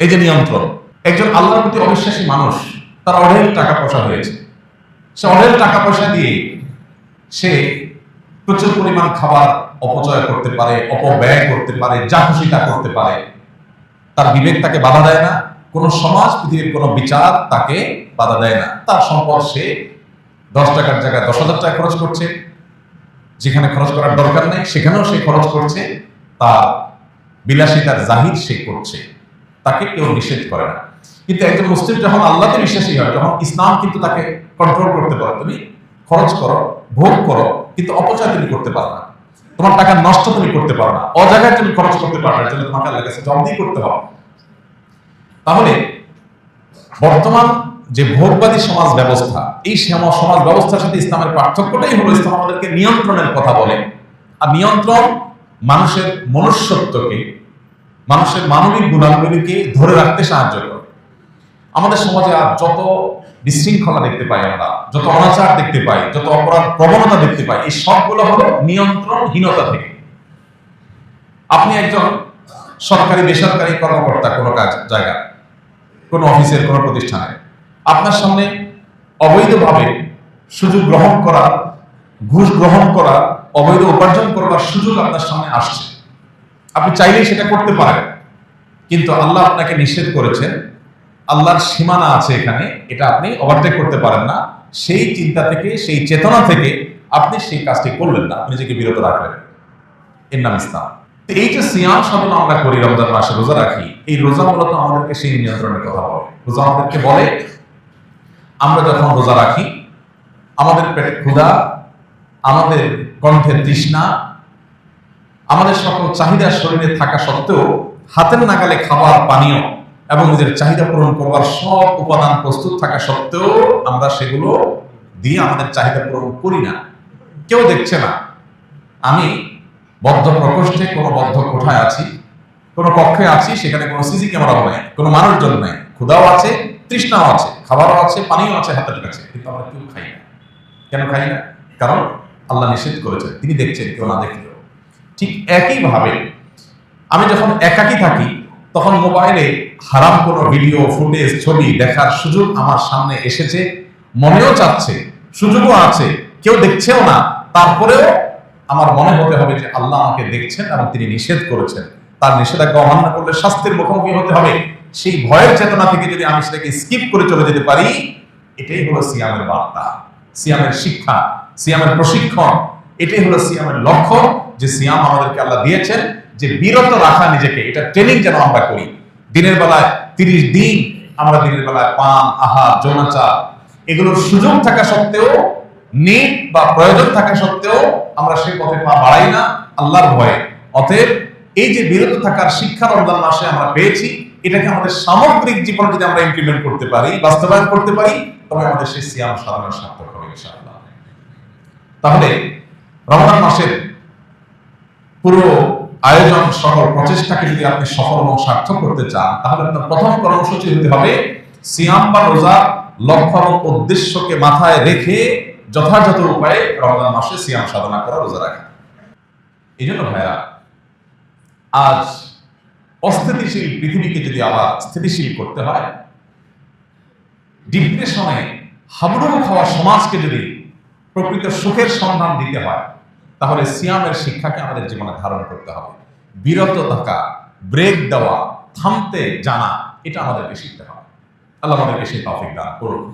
এই যে নিয়ন্ত্রণ, একজন আল্লাহর প্রতি অবিশ্বাসী মানুষ, তার অঢেল টাকা পয়সা হয়েছে। সে অঢেল টাকা পয়সা দিয়ে সে প্রচুর পরিমাণ খাবার অপচয় করতে পারে, অপব্যয় করতে পারে, যা খুশি তা করতে পারে। তার বিবেক তাকে বাধা দেয় না, কোন সমাজ, পৃথিবীর কোন বিচার তাকে বাধা দেয় না। তার সম্পদ সে দশ টাকার জায়গায় দশ হাজার টাকা খরচ করছে, যেখানে খরচ করার দরকার নেই, সেখানেও সে খরচ করছে, তার বিলাসিতার জাহির সে করছে। তাকে কেউ নিষেধ করে না। কিন্তু একজন মুসলিম যখন আল্লাহতে বিশ্বাসী হয়, তখন ইসলাম কিন্তু তাকে কন্ট্রোল করতে পারে তুমি খরচ করো, ভোগ করো, কিন্তু অপচয় তুমি করতে পারো না। তোমার টাকা নষ্ট তুমি করতে পারো না। অজায়গায় তুমি খরচ করতে পারো না তোমাকে আল্লাহ কাছে করতে হবে। তাহলে বর্তমান যে ভোগবাদী সমাজ ব্যবস্থা, এই সমাজ ব্যবস্থার সাথে ইসলামের পার্থক্যটাই হলো, ইসলাম আমাদেরকে নিয়ন্ত্রণের কথা বলে। আর নিয়ন্ত্রণ মানুষের মনুষ্যত্বকে মানুষের মানবিক গুণাবলীকে ধরে রাখতে সাহায্য করে। আমাদের সমাজে আর যত বিশৃঙ্খলা দেখতে পাই আমরা, যত অনাচার দেখতে পাই, যত অপরাধ প্রবণতা দেখতে পাই, এই সবগুলো হলো নিয়ন্ত্রণহীনতা থেকে। আপনি একজন সরকারি, বেসরকারি কর্মকর্তা কোনো কাজ, জায়গা, কোনো অফিসের, কোনো প্রতিষ্ঠানে, আপনার সামনে অবৈধভাবে সুযোগ গ্রহণ করা, ঘুষ গ্রহণ করা, অবৈধ উপার্জন করবার সুযোগ আপনার সামনে আসছে। আপনি চাইলেই সেটা করতে পারেন। কিন্তু আল্লাহ আপনাকে নিষেধ করেছেন। আল্লাহর সীমানা আছে এখানে, এটা আপনি ওভারটেক করতে পারেন না। সেই চিন্তা থেকে, সেই চেতনা থেকে আপনি সেই কাজটি করলেন না নিজেকে বিরত রাখলেন। এর নাম ইসলাম। এই যে সিয়াম সাধন আমরা করি রমজান মাসে, রোজা রাখি, এই রোজা মূলত আমাদেরকে সেই নিয়ন্ত্রণের কথা বলে। রোজা আমাদেরকে বলে, আমরা যখন রোজা রাখি, আমাদের পেটে ক্ষুধা, আমাদের কণ্ঠের তৃষ্ণা আমাদের সকল চাহিদা শরীরে থাকা সত্ত্বেও হাতের নাগালে খাবার, পানীয় এবং নিজের চাহিদা পূরণ করবার সব উপাদান প্রস্তুত থাকা সত্ত্বেও আমরা সেগুলো দিয়ে আমাদের চাহিদা পূরণ করি না। কেউ দেখছে না। আমি বদ্ধ প্রকোষ্ঠে কোনো বদ্ধ কোঠায় আছি, কোনো কক্ষে আছি, সেখানে কোনো সিসি ক্যামেরাও নাই, কোনো মানুষজন নাই। ক্ষুধাও আছে, তৃষ্ণাও আছে, খাবারও আছে পানিও আছে, হাতের কাছে, কিন্তু আমরা কেউ খাই না। কেন খাই না? কারণ আল্লাহ নিষেধ করেছেন। তিনি দেখছেন, কেউ না দেখলেও। ঠিক একইভাবে আমি যখন একাকি থাকি, তখন মোবাইলে হারাম কোনো ভিডিও, ফুটেজ, ছবি দেখার সুযোগ আমার সামনে এসেছে, মনেও চাচ্ছে, সুযোগও আছে, কেউ দেখছেও না। তারপরেও আমার মনে হতে হবে যে আল্লাহ আমাকে দেখছেন এবং তিনি নিষেধ করেছেন। তার নিষেধাজ্ঞা অমান্য করলে শাস্তির মুখোমুখি হতে হবে। সেই ভয়ের চেতনা থেকে যদি আমি সেটাকে স্কিপ করে চলে যেতে পারি, এটাই হলো সিয়ামের বার্তা। সিয়ামের শিক্ষা, সিয়ামের প্রশিক্ষণ, এটাই হলো সিয়ামের লক্ষ্য। যে সিয়াম আমাদেরকে আল্লাহ দিয়েছেন, যে বিরত রাখা নিজেকে, এটা ট্রেনিং যেন আমরা করি। দিনের বেলায় তিরিশ দিন, আমরা দিনের বেলায় পান, আহার যৌনাচার এগুলোর সুযোগ থাকা সত্ত্বেও নেট বা প্রয়োজন থাকা সত্ত্বেও আমরা সেই পথে পা বাড়াই না, আল্লাহর ভয়ে। অতএব এই যে বিরত থাকার শিক্ষা রমজান মাসে আমরা পেয়েছি, এটাকে আমাদের সামগ্রিক জীবনে যদি আমরা ইমপ্লিমেন্ট করতে পারি, বাস্তবায়ন করতে পারি, তবে আমাদের সেই সিয়াম সাধনের সার্থক হবে তাহলে রমজান মাসের পুরো আয়োজন সকল প্রচেষ্টাকে যদি আপনি সফল এবং সার্থক করতে চান, তাহলে আপনার প্রথম কর্মসূচি হতে হবে সিয়াম বা রোজা লক্ষ্য এবং উদ্দেশ্যকে মাথায় রেখে যথাযথ উপায়ে রমজান মাসে সিয়াম সাধনা করা রোজা রাখা। এই জন্য ভাইয়া, আজ অস্থিতিশীল পৃথিবীকে যদি আবার স্থিতিশীল করতে হয়, ডিপ্রেশনে হাবুডুবু খাওয়া সমাজকে যদি প্রকৃত সুখের সন্ধান দিতে হয় তাহলে সিয়ামের শিক্ষাকে আমাদের জীবনে ধারণ করতে হবে। বিরত থাকা ব্রেক দেওয়া, থামতে জানা, এটা আমাদেরকে শিখতে হবে। আল্লাহ আমাদেরকে সেই তফিক দান করুন।